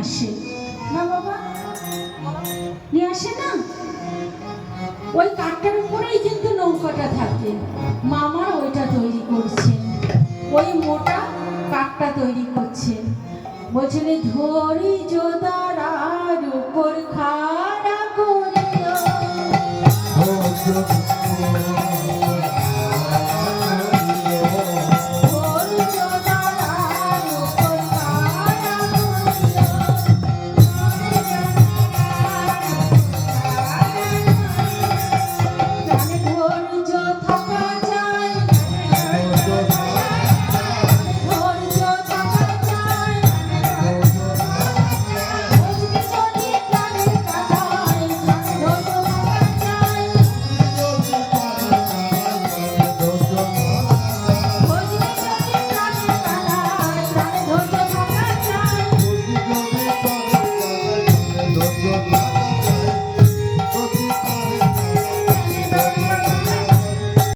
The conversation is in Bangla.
আসে। না বাবা, নিয়ে আসে না? ওই কাঠটার উপরেই কিন্তু নৌকাটা থাকে। মামা ওইটা তৈরি করছে। ওই মোটা কাঠটা তৈরি করছে। বলছেন ধরি জোদারার উপর খাড়া করে